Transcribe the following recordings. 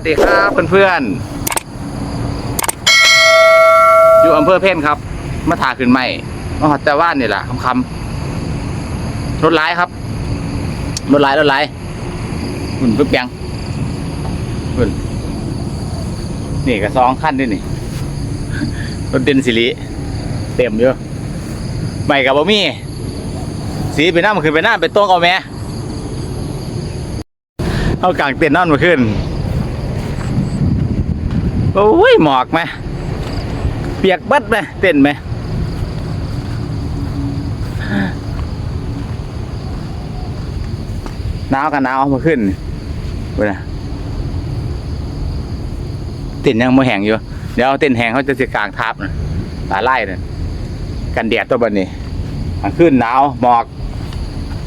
วัสดีครับเพื่อนๆ อยู่อำเภอเพ่นครับ มาถาขึ้นใหม่มาหอดแต่ว่านนี่แหละคำคำๆรถร้ายครับรถร้ายรถร้ายหุ่นปึ๊บยังหุ่นนี่ก็สองขั้นด้วยนี่รถเดนสิริเต็มอยู่ใหม่กับบ่มีสีไปหน้ามันขึ้นไปหน้าไปต๊ะเอาแม่เอากางเต็นท์นอนมาขึ้น โอ้ยหมอกไหมเปียกบัดไหมเต้นไหมหนาวกันหนาวมาขึ้นเวลาเต้นยังไม่แห้งอยู่ เดี๋ยวเต้นแห้งเขาจะจะกลางทับนะตาไล่นี่ยกันแดดตัวบันนี้มันขึ้นหนาวหมอก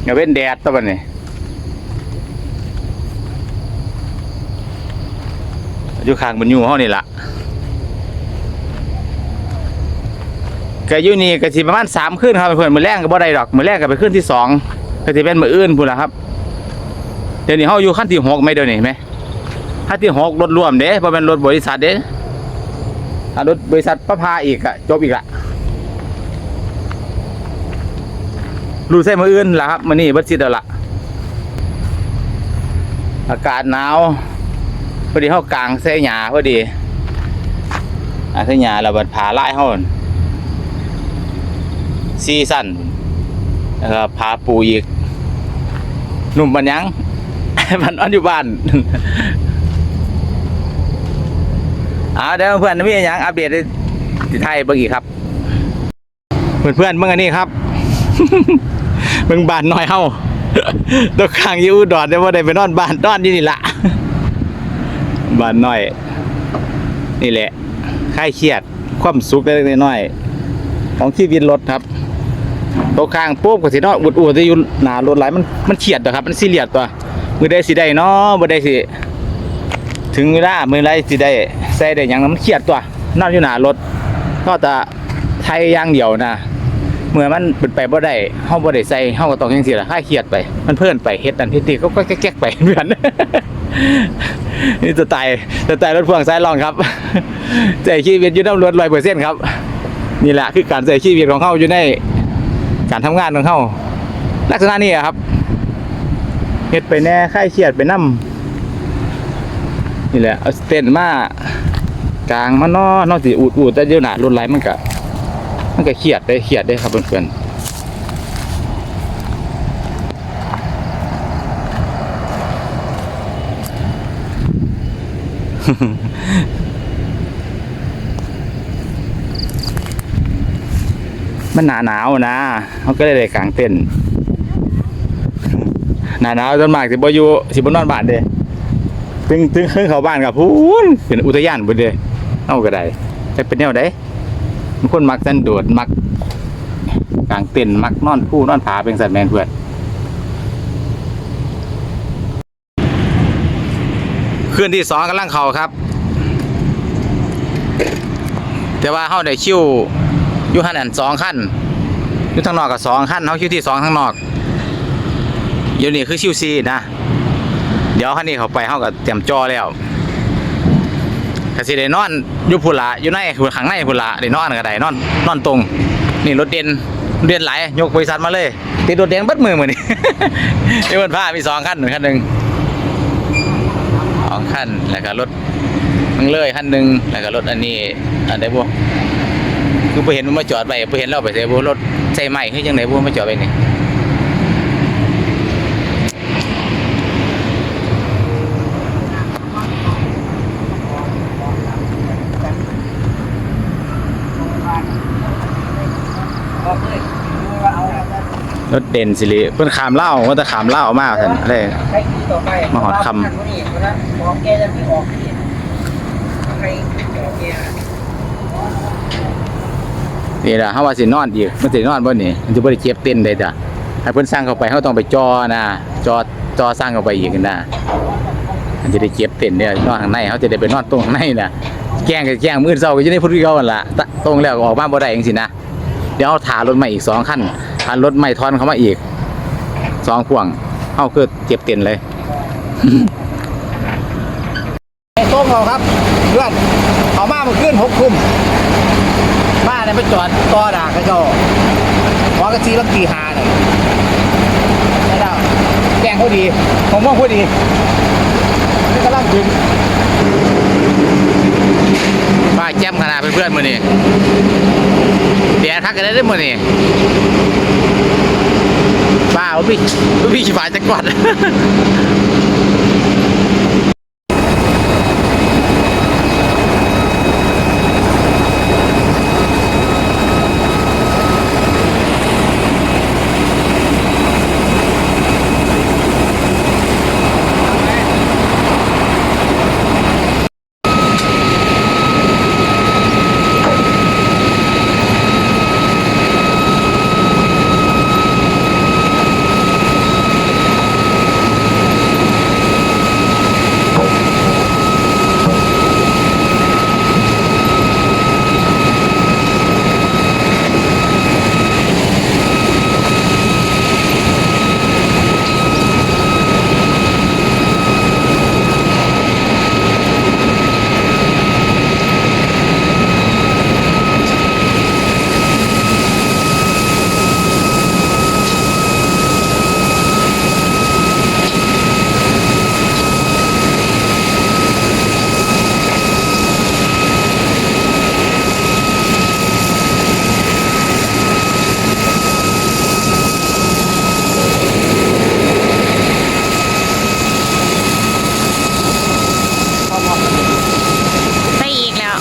อย่าเว้นแดดตัวบันนี้ อยู่ข้างบนอยู่ห้องนี่ละก็อยู่นี่ก็สิประมาณสามขึ้นครับเพื่อนมือแรกก็บ่ได้ดอกมือแรกก็ไปขึ้นที่สองก็สิเป็นมืออื่นพูดละครับเดี๋ยวนี้เขาอยู่ขั้นที่หกไหมเดี๋ยวนี้ห็นไหมขั้นที่หกรถรวมเด้เพราะเป็นรถบริษัทเด้ถ้ารถบริษัทประพาอีกอะจบอีกละรู้ใช่มืออื่นละครับมือนี้บัดซิดแล้วละอากาศหนาว พอดีเขากลางเส้หยาพอดีอ่าเส้หยาเราบัดผาไล่เขาซีซั่นแล้วก็ผาปูอีกหนุ่มบันยังมันนอนอยู่บ้านเอาเดี๋ยวเพื่อนมีอย่างอัปเดตที่ไทยเบิ่งอีกครับ เพื่อนเพื่อนเบิ่งอันนี้ครับเบิ่งบ้านน้อยเฮาตัวข้างยูอุดอนได้ว่าได้ไปนอนบ้านนอนยู่นี่ละ บ้านน้อย นี่แหละคลายเครียด ความสุขเล็กๆน้อยๆของชีวิตรถครับตัวข้างปุ๊บก็สิเนาะอุดอูจะอยู่หนารถหลายมันมันเครียดอะครับ มันซีเรียสตัวมือได้สิได้เนาะบ่ได้สิถึงเวลามือไรสิได้ใส่ได้ยังมันเครียดตัวนอนอยู่หนารถก็จะไทยย่างเดียวนะ เมื่อมันเป็นไปบ่ได้เฮาบ่ได้ใส่เฮาก็ต้องจังซี่ล่ะคลายเครียดไป มันเพลินไปเฮ็ดนั่นเฮ็ดนี่ก็ก็แก๊กๆไปเหมือนนี่จะตายจะตายรถพ่วงสายรองครับใจชีวิตอยู่น้ำรถ100%ครับ นี่แหละคือการใช้ชีวิตของเฮาอยู่ในการทำงานของเฮาลักษณะนี้อะครับเฮ็ดไปแน่คลายเครียดไปนำนี่แหละเอาเต้นมากลางมานอนนอกสิอูดอูดแต่เดี๋ยวหนารถไหลมันก็ มันก็เครียดได้เครียดได้ครับเพื่อนๆมันหนาหนาวนะเขาก็เลยได้กางเต้นหนาหนาวจนมากสิบ่อยู่สิบนอนบ้านเด้ถึงถึงขึ้นเขาบ้านกับพูนเป็นอุทยานเบิดเลยเอาก็ได้จะเป็นแนวใดมัน คนมักสันโดดมักกลางเต็นมักนอนผู้นอนผาเป็นสัตว์แมนเพื่อนคืนที่สองกำลังเขาครับ แต่ว่าเข้าได้คิวอยู่หันอันสองขั้นอยู่ทางนอกกับสองขั้นเขาคิวที่สองทางนอกเดี๋ยวนี้คือคิวซีนะ เดี๋ยวคันนี้เขาไปเขาก็เตรียมจอแล้ว ก็สิได้นอนอยู่พุ่นละอยู่ในข้างในพุ่นละได้นอนก็ได้นอนนอนตรง นี่รถเด่นเด่นหลายยกบริษัทมาเลย ติดรถเด่นบัดมือมือนี่นี่มันผ้ามีสองคันหนึ่งคันหนึ่งสองคันแล้วก็รถมึงเลยคันหนึ่งแล้วก็รถอันนี้อันใดบ่คือไปเห็นมันมาจอดไปไปเห็นเราไปเสียบ่รถใส่ใหม่คือจังไดบ่มาจอดไปนี่ รถเด่นสิริเพิ่นขามเล่าว่าจะขามเล่ามาท่านอะไรใช้ที่ต่อไปมาหอดคำนี่นะของแกจะไม่ออกนี่ใครออกเนี่ยนี่ล่ะเฮาว่าสินอนอีกมันสินอนบ่นี่มันสิบ่ได้เก็บเต็นท์ได้จ้ะให้เพิ่นสร้างเข้าไปเฮาต้องไปจอนะจอจอสร้างเข้าไปอีกนะมันจะได้เก็บเต็นท์เนี่ยนอนข้างในเฮาจะได้ไปนอนตรงข้างในน่ะแกล้งก็แกล้งมื้อเช้าก็อยู่ในพุทธเก่าหั่นล่ะตะตรงแล้วก็ออกมาบ่ได้จังซี่นะเดี๋ยวเอาถารถใหม่อีกสองคัน อันรถใหม่ทอนเข้ามาอีกสองพ่วงเฮาคือเก็บเต็นท์เลยเส่งเราครับเพื่อนเอามาเมื่อคืนหกทุ่มมาเนี่ยไปจอดต่อด่ากระเจาหัวกระซีลักกีหาเนี่ยไม่ได้แกงเขาดีผมว่าเขาดีนี่กำลังกินป้าแจ่มขนาดเพื่อนๆมือนี่เดี๋ยวทักกันได้ด้วยมือนี่ ป้าว่าพี่ว่าพี่ชิบายจังหวัด ไปอีกแล้ว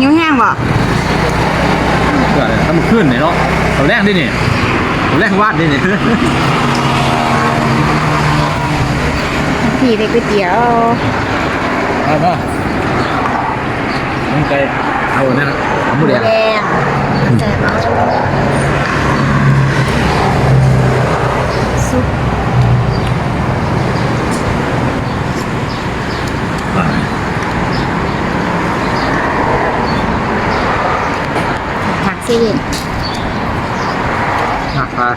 นิ้วแห้งบ่ เกิดทำ ขึ้นเนี่ยเนาะตอนแรกดิเนี่ยตอนแรกวาดดิเนี่ยผีไปก๋วยเตี๋ยวเอาเนาะมึงใจเอาเนี่ยนะเอาหมูแดงแดงแต่เอาซุปผักเซเว่นหักปลา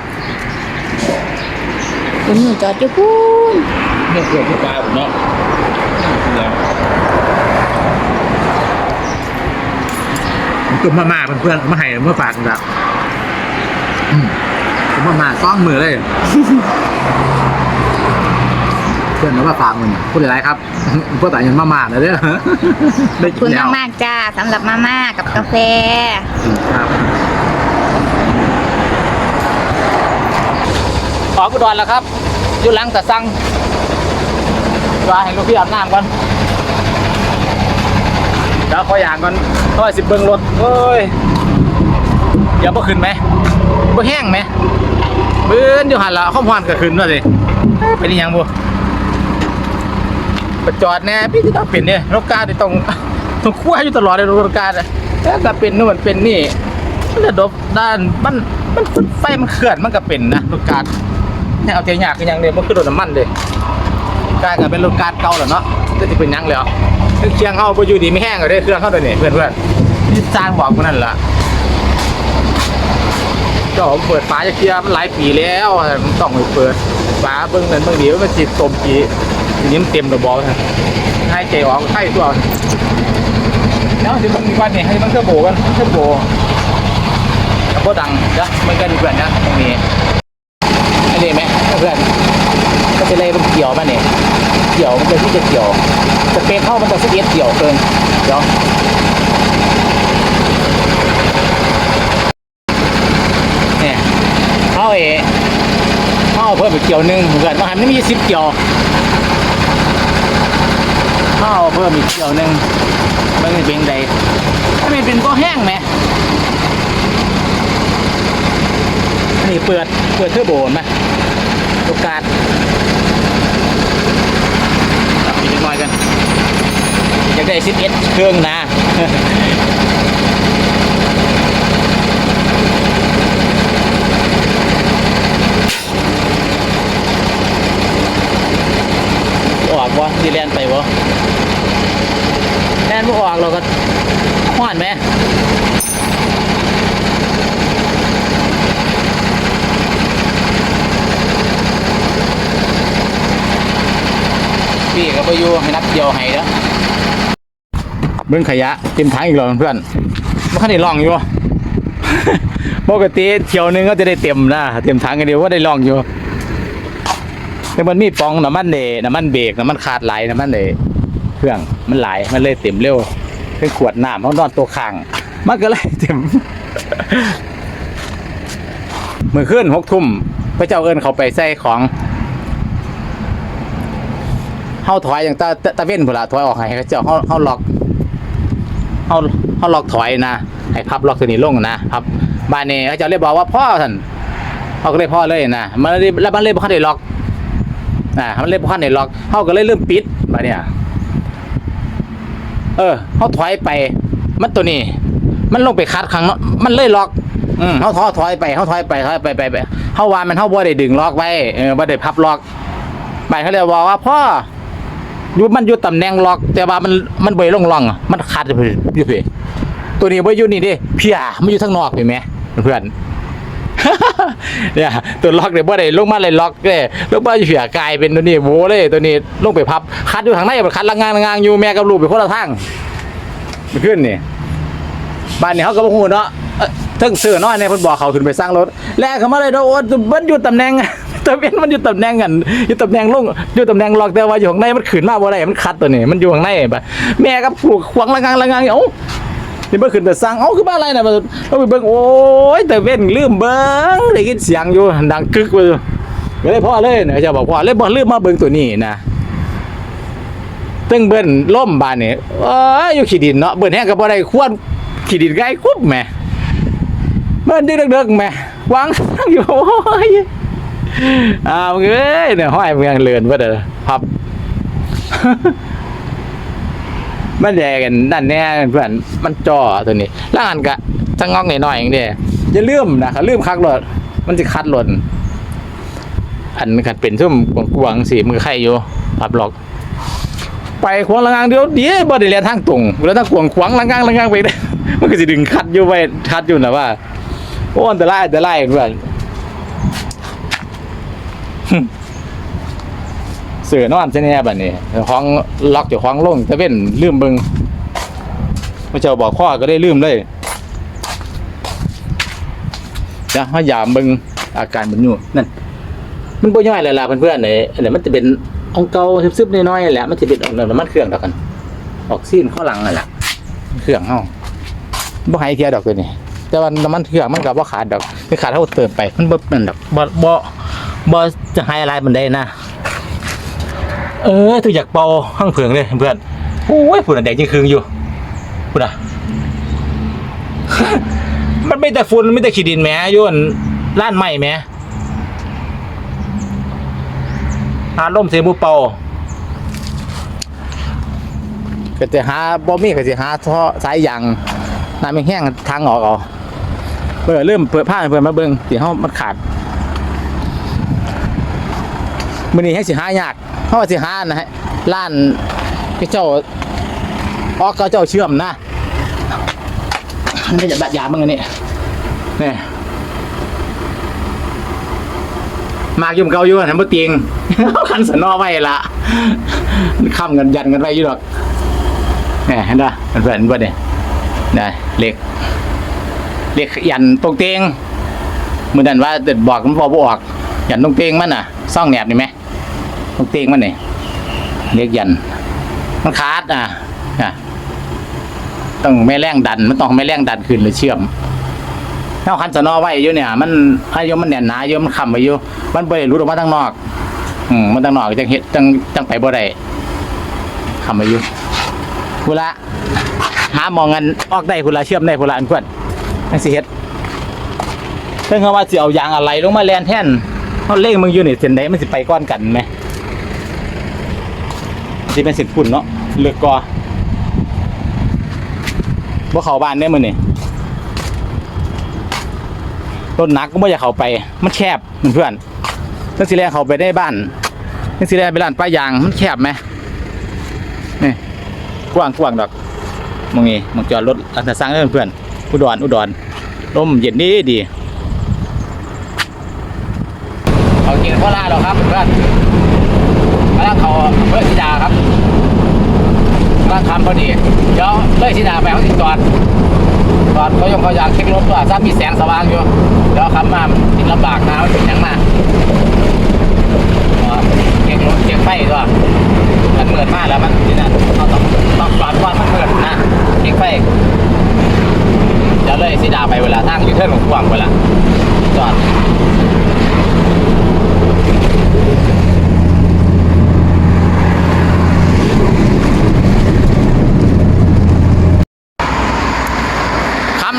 คุณหนูจอดอยู่พูนเนี่ยเกลือที่ปลาผมเนาะเดี๋ยวผมจุ่มมาม่าเพื่อนๆมาให้เมื่อฝากแบบจุ่มมาม่าก้องมือเลย เพื่อนเอามาฝากมันพูดอะไรครับพูดแต่ยังมาม่าเลยเด้อได้ขอบกิคุนณแล้วมากๆจ้าสำหรับมาม่ากับกาแฟครับ อกุดรแล้วครับอยู่หลังแต่สั่งว่าให้ลูกพี่อาบน้ำก่อนเดี๋ยวขออย่างก่อนขอสิบเบิ้งรถเอ้ยเดี๋ยวบ่ขึ้นไหมบ่แห้งไหมเบิ้นอยู่หันละข้อมพอนก็ขึ้นด้วยสิเป็นยังบ่ไปจอดแน่พี่ที่ต้องเป็นเนี่ยรถกาที่ต้องต้องคั่วอยู่ตลอดเลยรถกาอะแต่ถ้าเป็นนู่นเป็นนี่มันระดบด้านมันมันไฟมันเคลื่อนมันก็เป็นนะรถกา เนี่ยเอาเทียยากยังเดียวมันคือรถน้ำมันเลยกลายก็เป็นรถกาเก่าแล้วเนาะจะสิเป็นยังแล้วเครื่องเฮาบ่อยู่ดีไม่แห้งก็ได้เครื่องเฮาตัวนี้เพื่อนๆที่สร้างบอกกูนั่นล่ะเจ้าผมเปิดฝาจะเคลียร์มันหลายปีแล้วมันต้องไปเปิดฝาเบิ้งนั้นเบิ้งเดียวมันจิตตมจีทีนี้มันเต็มระบอลให้ใจออกไข่ตัวแล้วที่มันมีวันนี้ให้มันเทอร์โบกันเทอร์โบแล้วก็ดังนะมันกันเพื่อนะตรงนี้ นนี้ไหมเพื่อนก็จะเลยมันเกี่ยวมาเนี่ยเกี่ยวมันจะที่จะเกี่ยวสเปคเข้ามันจะสเก็ตเกี่ยวเกินเดี๋ยวเนี่ยเข้าเอเข้าเพิ่มอีกเกี่ยวหนึ่งเหมือนกันว่าหันไม่มีสิบเกี่ยวเข้าเพิ่มอีกเกี่ยวหนึ่งมันเป็นเป็นใดถ้าไม่เป็นก็แห้งไหม นี่เปิดเปิดเทอร์โบนไหมโอกาสตับอีกนิดหน่อยกันอยากได้11เครื่องนะ อยู่ให้นับเกี่ยวให้เด้อ เบิ่งขยะเต็มถังอีกแล้วเพื่อนมันคันได้ลองอยู่ ปกติเที่ยวหนึงก็จะได้เต็มนะเต็มถังกันเดียวว่าได้ลองอยู่แต่มันมีปองน้ำมันเดน้ำมันเบรกน้ำมันขาดไหลน้ำมันเดเครื่องมันไหลมันเลยเต็มเร็วเป็นขวดน้ำเขานอนตัวข้างมันก็เลยเต็มเมื่อขึ้นหกทุ่มพระเจ้าเอิญเขาไปใส่ของเฮาถอยอย่างตาตาเว้นพุ่นละถอยออกให้เขาเจ้าเฮาเฮาล็อก เฮาเฮาล็อกถอยนะให้พับล็อกตัวนี้ลงนะพับบ้านนี้เขาจ้าเลยบอกว่าพ่อท่านเขาก็เลยพ่อเลยนะมันเลยแล้วมันเลยบ่คันได้ล็อกนะมันเลยบ่คันได้ล็อกเฮาก็เลยเริ่มปิดบัดเนี่ยเออเฮาถอยไป มันตัวนี้ มันลงไปคัดครั้งมันเลยล็อกอืมเขาถอยถอยไปเขาถอยไปถอยไปไปไปเขาวานมันเขาบ่ได้ดึงล็อกไว้เออบ่ได้พับล็อกไปเขาเลยบอกว่าพ่อ อยู่มันอยู่ตำแหน่งล็อก แต่ว่ามันมันบ่ได้ลงร่องอะมันคัดอยู่อยู่พี่ตัวนี้บ่อยู่นี่ดิเพียมันอยู่ทางนอกเห็นไหมเพื่อนเนี่ยตัวล็อกเนี่ยบ่ได้ลงมาเลยล็อกเด้ลงมาอยู่เพียกลายเป็นตัวนี้โวเลยตัวนี้ลงไปพับคัดอยู่ทางในมันคัดละงางละงางอยู่แม่กับลูกไปคนละทางมันขึ้นนี่บ้านนี้เขาก็บ่ฮู้เนาะทั้งซื้อน้อยเนี่ยเพิ่นบอกเขาขึ้นไปสร้างรถ แลกเขามาเลยเนาะโอ้มันอยู่ตำแหน่ง ตะเป็นมันอยู่ตำแหน่งกันอยู่ตำแหน่งลงอยู่ตำแหน่งล็อกแต่ว่าอยู่ข้างในมันขึ้นมาบ่ได้มันคัดตัวนี้มันอยู่ข้างในบัดแม่ก็ผูกขวางละงังละงังเอ้านี่เบิ่งขึ้นไปสร้างเอ้าคือบ้านอะไรนะบัดเราไปเบิ่งโอ้ยแต่เว้นลืมเบิ่งได้ยินเสียงอยู่ดังกึกไปอยู่ก็เลยพ่อเลยเนี่ยจะบอกพ่อเลยบ่ลืมมาเบิ่งตัวนี้นะตึ้งเบิ้นล่มบานนี่เอ้ยอยู่ขี้ดินเนาะเบิ้นแห้งก็บ่ได้ควรขี้ดินไกลคุบแม่เบิ้นดึกๆแม่วางอยู่โอ้ย อ้าวเอ้ยเนี่ยห้อยเมืองเลือนว่าเด้อพับ มันแดกันนั่นแน่เพื่อนมันจ่อตัวนี้แล้วอันก็จะงอกหน่อยๆอย่างเดียวอย่าลืมนะเขาลืมคักรถมันจะคัดรถอันขัดเป็นซุ่มกวางสีมือไข่อยู่พับหลอก ไปขวางละงางเดียวเดียวบ่ได้เรียนทางตรงแล้วถ้าขวางขวางละงางละงางไปมันก็สิดึงคัดอยู่ไว้คัดอยู่นะว่าโอ้อันตรายอันตรายเพื่อน เสือนอนใช่ไหมบัดนี้ห้องล็อกอยู่ห้องลงแต่เป็นลืมเบิงพระเจ้าบอกข้อก็ได้ลืมเลยจะพยายามเบิงอาการมันอยู่นั่นมันบ่ย่อยเลยล่ะเพื่อนๆเนี่ยอันนี้มันจะเป็นองเกาซึบๆน้อยๆแหละมันจะเป็นออกน้ำมันเครื่องดอกกัน ออกซีนข้อหลังนั่นแหละเครื่องเฮาบ่ให้เทียดอกตัวนี้แต่ว่าน้ำมันเครื่องมันก็บ่ขาดดอกไม่ขาดเท่าเติมไปมันบ่นั่นดอกบ่บ่ บ่จะให้อะไรมันได้นะ เออตัวอยากเป่าห้างเผืองเลยเพื่อนโอ้ยฝุ่นอันแดงยิ่งคืงอยู่ฝุ่นอะ มันไม่แต่ฝุ่นไม่แต่ขี้ดินแหมอยอั่นล้านไม้แหมหาล่มเสียมูเป่าก็จะหาบ่มีก็จะหาท่อสายยางน้ำแห้งทางออกเอาเปิดเริ่มเปิดผ้าให้เปิดมาเบิ่งสิเฮามันขาด มื้อนี้ให้สิหายากเพราะว่าสิหานะฮะร้านพี่เจ้าออกก็เจ้าเชื่อมนะนี่จะบัดยามึงอันนี้นี่มากยุ่มเก่าอยู่ทำบ่เตียงคันสนอไว้ละค้ำกันยันกันไว้อยู่ดอกแหมเห็นป่ะเพื่อนๆเพื่อนเนี่ยนะเหล็กเหล็กยันตรงเตียงมือนันว่าเด็ดบอกมันพอบ่ออกยันตรงเตียงมันน่ะซ่องแหนบนี่ไหม ตรงเตียงมันนี่เหล็กยัน มันขาดอะอะต้องแม่แรงดัน มันต้องแม่แรงดันขึ้นหรือเชื่อมเฮาคันสนอไว้อยู่เนี่ย มันอายุมันแน่นหนาอยู่มันคำไว้อยู่มันบ่ได้หลุดออกมาทางนอก อืมมันทางนอกจังเฮ็ดจังจังไปบ่ได้คำไว้อยู่พุละหาหมองกันออกได้พุละเชื่อมได้พุละอันเพื่อนจังสิเฮ็ดเพิ่นเขาว่าสิเอายางอะไรลงมาแลนแท่นเฮาเล่งมึงอยู่นี่เส้นใดมันสิไปก้อนกันไหม สิเป็นเส้นฝุ่นเนาะเลือกกอบ่เข้าบ้านได้มื้อนี่รถหนักก็ไม่อยากเข้าไป มันแคบเพื่อนๆตั้งสีแรงเข้าไปได้บ้านตั้งสีแรงไปร้านป้ายางมันแคบไหมนี่กว้างกว้างดอกมองงี้มองจอดรถอันตรสร้างเพื่อนๆอุดรอุดรลมเย็นดีดีเขากินข้าวลาดหรอครับเพื่อน มาแล้วเขาเพื่อนธิดาครับกลางคำพอดีเดี๋ยวเลยสีดาไปเขาติดจอดจอดเขายงเขาอยากเช็ครถว่าถ้ามีแสงสว่างอยู่เดี๋ยวขับมาติดลำบากนะมันเป็นยังมาอ๋อเช็ครถเช็คไฟด้วยมันเปิดมากแล้วมันนี่นะเราต้องต้องจอดก่อนมันเปิดนะเช็คไฟเดี๋ยวเลยสีดาไปเวลาทางยูเทิร์นของกวางเวลาจอด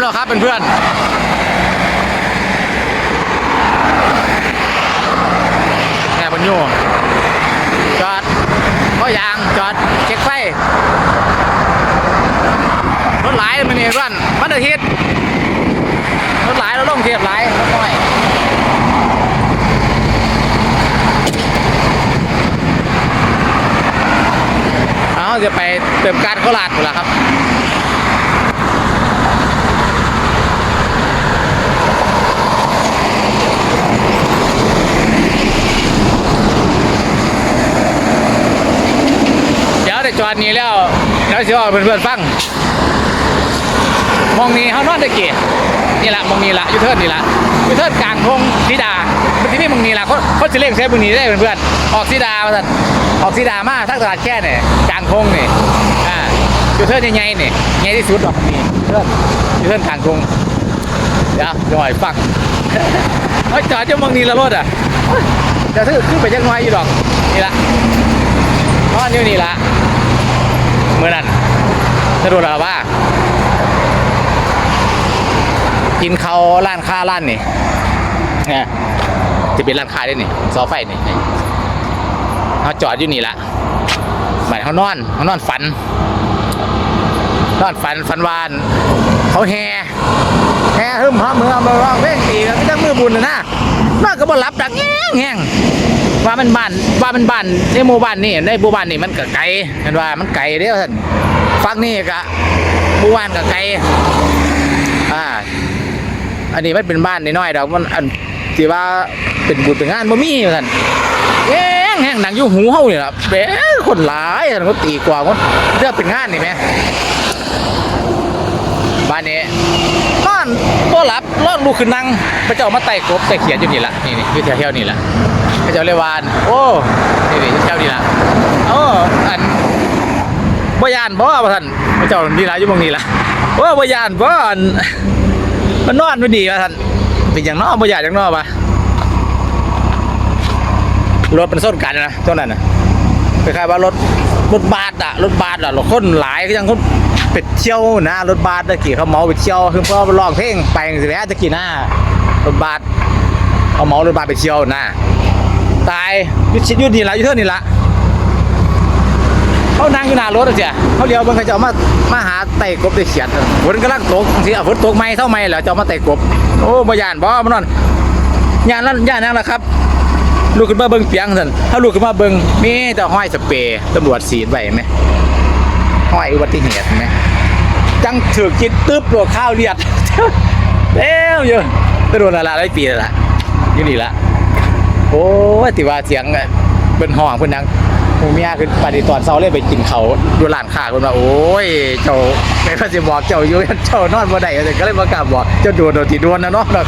คำแล้วครับเพื่อนๆแง่บนยูจอดก็ยางจอดเช็คไฟรถหลายมันนี่เพื่อนวันอาทิตย์รถหลายเราลงเทียบหลายรถน้อยเอาจะไปเติมการโคราชหมดแล้วครับ เดี๋ยวได้ จอดนี้แล้วแล้วสิว่าเพื่อนๆฟังมองนี้เขานอนตะเกียนี่แหละมองนี้ละยูเทิร์นนี่ละยูเทิร์นกลางทงสีดาที่นี่มองนี้ละเขาเขาจะเล่งเซฟมองนี้ได้เพื่อนๆออกสีดามาสันออกสีดามาทักตลาดแค่เนี่ยกลางทงนี่อ่ายูเทิร์นใหญ่ๆนี่ใหญ่ที่สุดดอกนี้ยูเทิร์นยูเทิร์นกลางทงเดี๋ยวจะหน่อยฟังเขาจอดจะมองนี้ละรถอะเดี๋ยวถ้าขึ้นไปจังน้อยอยู่ดอกนี่ละนอนอยู่นี่ละ เมื่อนั้นสะดวกแล้วว่า กินเขาร้านค้าร้านนี่นี่จะเป็นร้านค้าได้นี่ซอไฟนี่เขาจอดอยู่นี่ละหมายเขานอนเขานอนฝัน นอนฝันฝันวานเขาแห่แห่ฮึมฮัมฮึมมาร้องเพลงตีกันจังมือบุญนะนะ นอนก็บ่หลับดังแง่งแง่งว่ามันบ้านว่ามันบ้านในหมู่บ้านนี่ในหมู่บ้านนี่มันก็ไกลเห็นว่ามันไกลเด้อท่านฟังนี่ก็หมู่บ้านก็ไกลอ่าอันนี้มันเป็นบ้านน้อยๆดอกมันอันที่ว่าเป็นบุญเป็นงานบ่มีท่านแห้งแห้งหนังอยู่หูเฮานี่ล่ะแหมคนหลายท่านเขาตีกว่าคนเรื่องเป็นงานนี่แหมบ้านนี้ อนบ่หลับนอนลุกขึ้นนั่งพระเจ้ามาไต่กบไต่เขียนอยู่นี่ละนี่นี่อยู่แถวๆนี่ละพระเจ้าเลวานโอ้นี่นี่เจ้านี่ละโอ้อันบ่ยานบ่ว่าท่านพระเจ้านี่ละอยู่ตรงนี้ละโอ้บ่ยานบ่อันมันนอนไม่ดีว่าท่านเป็นอย่างน้อบ่ยานอย่างน้อปะรถมันส้นกันนะตัวนั้นนะคล้ายๆว่ารถรถบัสอะรถบัสอะรถคนหลายก็ยังคน เป็ดเที่ยวนะรถบัสตะกี้เขาเมาไปเที่ยวคือเพราะว่าร้องเพลงไปสิแหล้วตะกี้หน้ารถบัสเอาเมารถบัสไปเที่ยวนะตายยุดชิดยุดนี่ละยุดเท่านี่ละเขานั่งอยู่หน้ารถอะเสียเขาเลี้ยวเบิ่งเขาจะเอามามาหาไต่กบได้เขียนฝนกำลังตกสิเอาฝนตกไหมเท่าไหมแล้วจะเอามาไต่กบโอ้บยานบ่มันนอนยานนั่นยานนั่นแหละครับลูกขึ้นมาเบิ่งเปียงสันถ้าลูกขึ้นมาเบิ่งมีแต่ห้อยสเปรย์ตำรวจสีดไว้ไหม ห้อยอุบัติเหตุไหมจังถือคิดตึ๊บตัวข้าวเลียดเอ้วอยู่ตำรวจละละได้ปีละยู่นี่ละโอ้ติว่าเสียงเป็นห้องเพิ่นนังหมูเมียคือปฏิตอนเช้าเลยไปกินเขาดูร้านค้าเพิ่นว่าโอ้ย เจ้าไม่พอสิบอกเจ้าอยู่เจ้านอนบ่ได้ก็เลยบ่กล้าบอกเจ้าดนโดนสิโดนนะเนาะเนาะ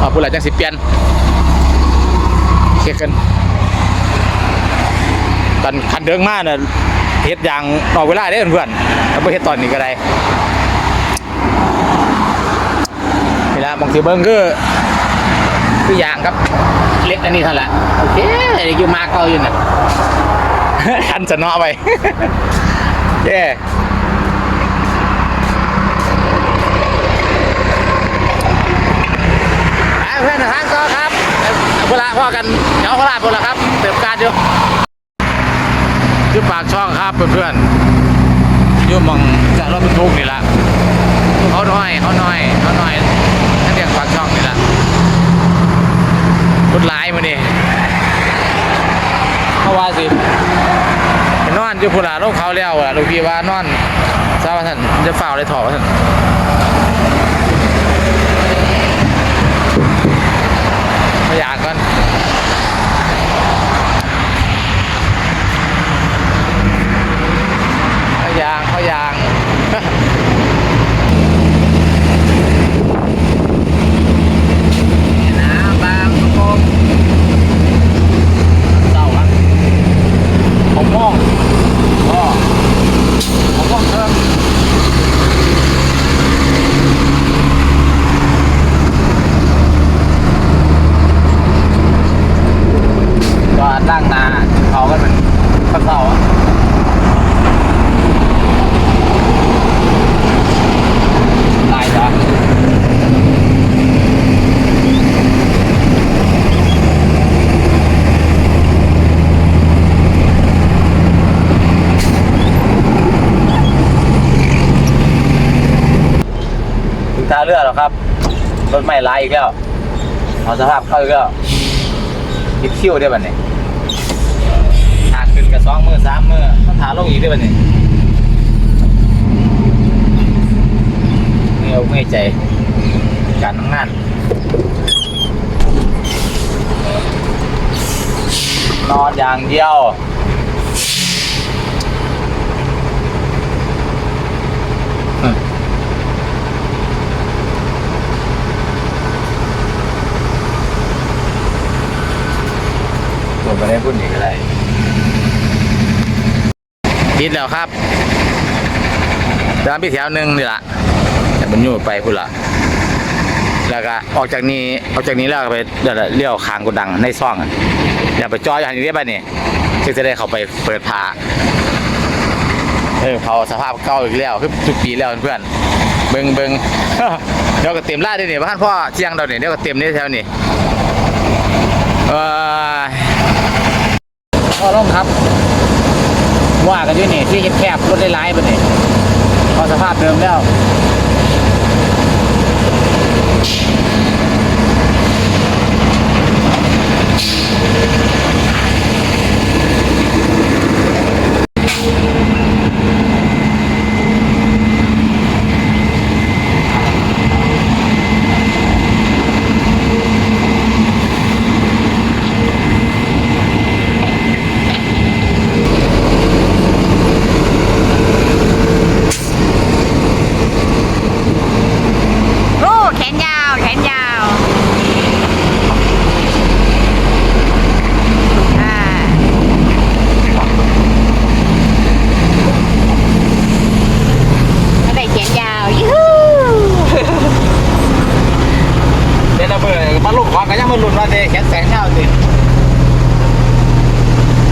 อ่าผู้หลายจังสิเปลี่ยนเช็คกัน ตอนคันเดิงมาน่ะเฮ็ดอย่างนอเวลาเด้อเพื่อนๆถ้าบ่เฮ็ดตอนนี้ก็ได้นี่ละบางทีเบิ่งคือคืออย่างครับ เล็กอันนี้เท่านั้นแหละโอเคอยู่มาเก่าอยู่น่ะคันจะเนาะไปเย้ไปเพื่อนทางต่อครับเวลาพ่อกันเดี๋ยวโคราชหมดแล้วครับเติมการอยู่ ที่ปากช่องครับเพื่อนๆอยู่มองจะรถบรรทุกนี่ละเขาน้อยเขาน้อยเขาน้อยนั่นเรียกปากช่องนี่ละรถหลายมานี่เขาว่าสินอนอยู่พุลาลงเขาแล้วอะลูกพี่ว่านอนทราบว่าท่านจะฝ่าเลยถอดว่าท่านไม่อยากกัน ครับ รถไม่ลายอีกแล้วเอาสภาพเข้าอีกแล้วคิดคิ้วได้บัดนี้หากขึ้นกับสองมือสามมือต้องถาลงอีกได้บัดนี้ไม่เอาไม่ใจการทำงานนอนอย่างเดียวอืมผม ไม่ได้พูดอีกอะไรปิดแล้วครับตามพี่แถวหนึ่งนี่ละแต่มันอยู่ไปพุ่นละแล้วก็ออกจากนี้ออกจากนี้แล้วไปเดี๋ยวเลี้ยวคางกดดังในซ่องอย่าไปจอยอย่างนี้ไปนี่ซึ่งจะได้เขาไปเปิดผาเออเขาสภาพเก่าอีกแล้วคือทุกปีแล้วเพื่อนเบิงเบิงเดี๋ยวก็เต็มร้านได้นี่บ้านพ่อเที่ยงเราเนี่ยเดี๋ยวก็เต็มนี่แถวนี้เออ พอลงครับ ว่ากันด้วยนี่ที่แคบๆรถได้ไลายไปนี่พอสภาพเดิมแล้ว โอ้แขนยาวแขนยาวอ่าไม่ได้แขนยาวยูฮู เดี๋ยวเราเปิดมาลุกของกันยังมาลุนว่าเดแขนแสงเช้าสิ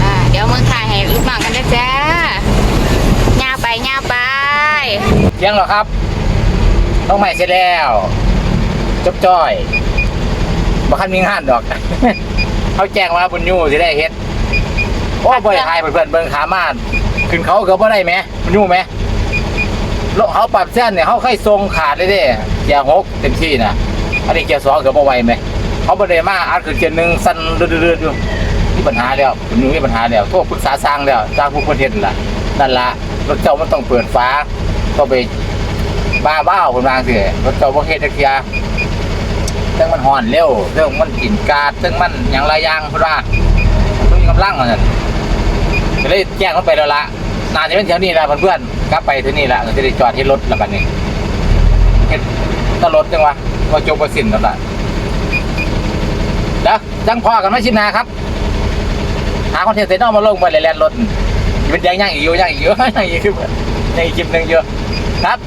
อ่าเดี๋ยวมึงถ่ายให้ลูกน้องกันนะจ้าย่าวไปย่าวไป ครับ ต้องใหม่เสร็จแล้วจบจ้อยบ่คันมีงานดอก เขาแจ้งว่าบุญยูสิได้เฮ็ดโอ้บ่ได้ทายเพื่อนๆเบิ่งขามาดขึ้นเขาก็บ่ได้แหมบุญยูแหมรถเขาปรับเส้นเนี่ยเขาเคยทรงขาดเลยเด้เกียร์หกเต็มที่นะอันนี้เกียร์สองก็บ่ไหวไหมเขาบ่ได้มาอัดขึ้นเกียร์หนึ่งสั่นเรื่อยๆอยู่มีปัญหาแล้วบุญยูมีปัญหาแล้วโทรปรึกษาสร้างแล้วสร้างผู้คนเฮ็นล่ะนั่นล่ะรถเจ้ามันต้องเปิดฟ้าก็ไป บ้าบ้าคนบางสิรถเจ้าบ่เฮ็ดจักเทียซึ่งมันห่อนเร็วซึ่งมันกินกาดซึ่งมันหยังหลายอย่างเพิ่นว่าต้องมีกำลังว่าซั่นก็เลยแจ้งเขาไปแล้วละน่าจะเป็นแถวนี้ละเพื่อนๆกลับไปที่นี่ละก็จะได้จอดที่รถแล้วบัดนี้เฮ็ดตรถจังวะก็จบบ่สิ้นแล้วล่ะแล้วจังพอกันไม่ชิมนาครับ หาคอนเทนต์เสร็จเนอมาลงไปเลยแลนรถเป็นยังยังอีกอยู่ยังอีกอยู่ยังอีกอยู่ยังอีกคลิปหนึงอยู่ครับ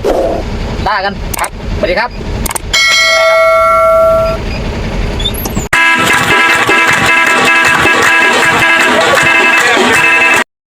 ลากันครับสวัสดีครับ